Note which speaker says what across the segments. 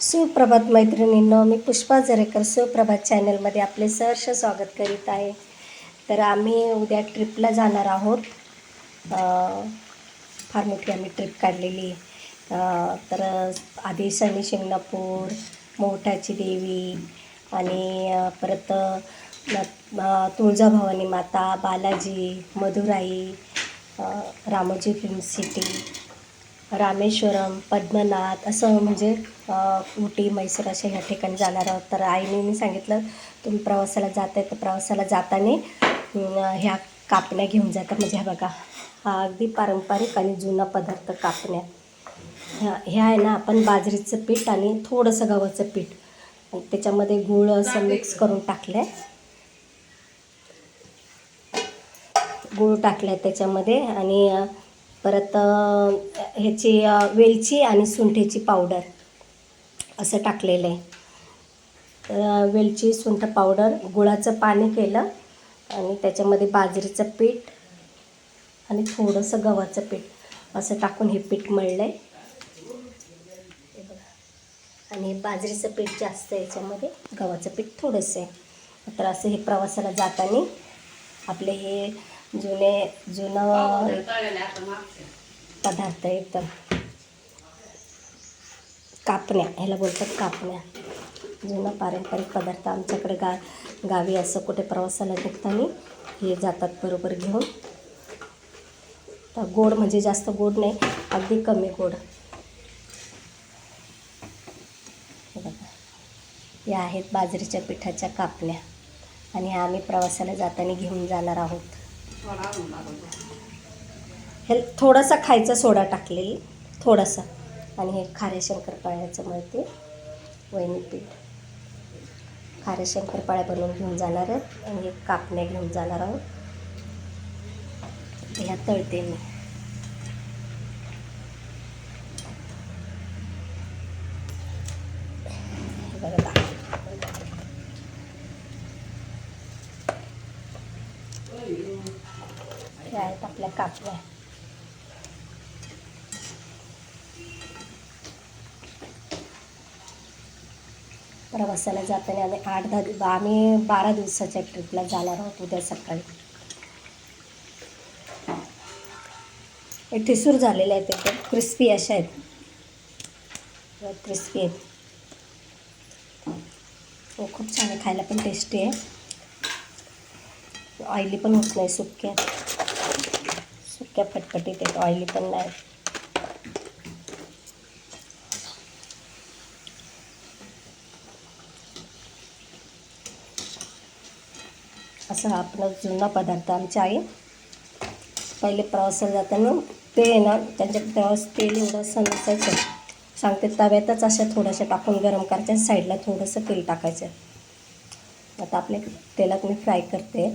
Speaker 1: सुप्रभात मैत्रिणींनो मी पुष्पा जरेकर सुप्रभात चॅनलमध्ये आपले सहर्ष स्वागत करीत आहे. तर आम्ही उद्या ट्रिपला जाणार आहोत. फार मोठी आम्ही ट्रिप काढलेली तर आधी शनी शिंगणापूर मोठाची देवी आणि परत तुळजाभवानी माता बालाजी मधुराई रामोजी फिल्म सिटी रामेश्वरम पद्मनाथ असं म्हणजे उटी मैसूर अशा ह्या ठिकाणी जाणार आहोत. तर आईने मी सांगितलं तुम्ही प्रवासाला जात आहे तर प्रवासाला जाताना ह्या कापण्या घेऊन जातात म्हणजे ह्या बघा हा अगदी पारंपरिक आणि जुना पदार्थ कापण्या. ह्या ह्या आहे ना आपण बाजरीचं पीठ आणि थोडंसं गव्हाचं पीठ. त्याच्यामध्ये गूळ असं मिक्स करून टाकलं आहे गूळ टाकलं आहे त्याच्यामध्ये आणि परत ह्याची वेलची आणि सुंठीची पावडर असं टाकलेलं आहे. तर वेलची सुंठ पावडर गुळाचं पाणी केलं आणि त्याच्यामध्ये बाजरीचं पीठ आणि थोडंसं गव्हाचं पीठ असं टाकून हे पीठ मळलं आहे. आणि बाजरीचं पीठ जास्त आहे याच्यामध्ये गव्हाचं पीठ थोडंसं आहे. तर असं हे प्रवासाला जाताना आपले हे जुने जुनं पदार्थ एकदम. कापण्या ह्याला बोलतात कापण्या. जुनं पारंपरिक पदार्थ आमच्याकडे गा गावी असं कुठे प्रवासाला निघताना हे जातात बरोबर घेऊन. तर गोड म्हणजे जास्त गोड नाही अगदी कमी गोड. बघा. या आहेत बाजरीच्या पिठाच्या कापण्या. आणि ह्या आम्ही प्रवासाला जाताना घेऊन जाणार आहोत. हे थोडासा खायचा सोडा टाकलेली थोडासा. आणि हे खाऱ्या शंकरपाळ्याचं मिळते वहिनी पीठ. खाऱ्या शंकरपाळ्या बनवून घेऊन जाणार आहेत आणि हे कापण्या घेऊन जाणार आहोत. ह्या तळते मी. बघा दाखवते. आहेत आपल्या कापण्या प्रवासाला जाताना आम्ही आठ दहा दिवस आम्ही बारा दिवसाच्या ट्रिपला जाणार आहोत उद्या सकाळी. हे ठिसूर झालेले आहेत एकदम क्रिस्पी अशा आहेत. क्रिस्पी आहेत. हो खूप छान आहे. खायला पण टेस्टी आहे. ऑइली पण होत नाही सुक्या इतक्या फटफटीत आहेत ऑइली पण नाही. असा हा आपला जुना पदार्थ आमची आई. पहिले प्रवासाला जाताना ते ना त्यांच्या तेव्हाच तेल एवढं असं नसायचं. सांगते तव्यातच अशा थोड्याशा टाकून गरम करायच्या साईडला थोडंसं तेल टाकायचं. आता आपल्या तेलात मी फ्राय करते.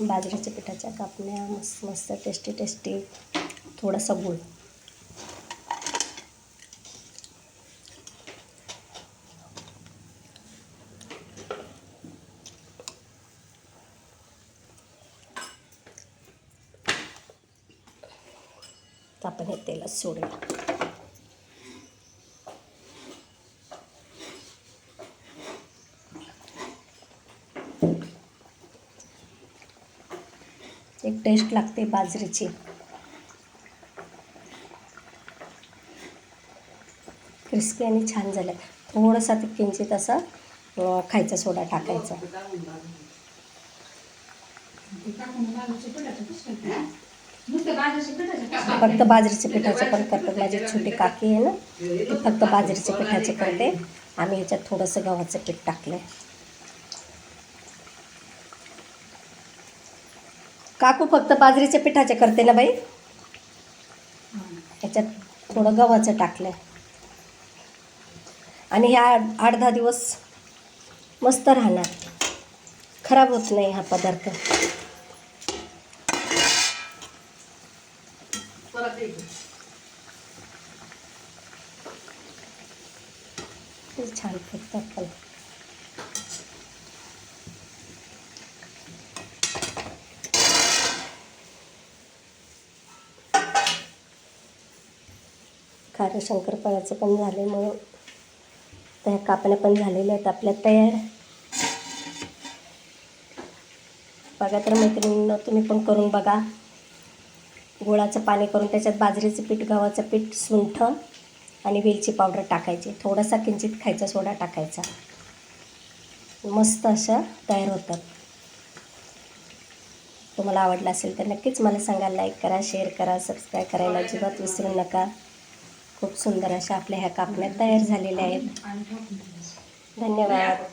Speaker 1: बाजरीच्या पिठाच्या कापण्या मस्त मस्त टेस्टी टेस्टी थोडासा गुळ. तर आपण हे तेलात सोडूया. एक टेस्ट लागते बाजरीची. क्रिस्पी आणि छान झालं. थोडंसं ते किंचित असं खायचा सोडा टाकायचा. फक्त बाजरीच्या पिठाचे पण करतात माझी छोटी काकी आहे ना ती फक्त बाजरीच्या पिठाचे करते. आम्ही ह्याच्यात थोडंसं गव्हाचं पीठ टाकलं काकू फक्त बाजरीच्या पिठाचे करते ना बाई? ह्याच्यात थोडं गव्हाचं टाकलं आणि ह्या आठ दहा दिवस मस्त राहणार. खराब होत नाही हा पदार्थ. छान फुगतात पण. खारं शंकरपाळ्याचं पण झाले म्हणून त्या कापण्या पण झालेल्या आहेत आपल्या तयार. बघा तर मैत्रिणींना तुम्ही पण करून बघा. गुळाचं पाणी करून त्याच्यात बाजरीचं पीठ गव्हाचं पीठ सुंठ आणि वेलची पावडर टाकायची. थोडासा किंचित खायचा सोडा टाकायचा. मस्त अशा तयार होतात. तुम्हाला आवडलं असेल तर नक्कीच मला सांगा लाईक करा शेअर करा सबस्क्राईब करायला अजिबात विसरू नका. खूप सुंदर अशा आपल्या ह्या कापण्या तयार झालेल्या आहेत. धन्यवाद.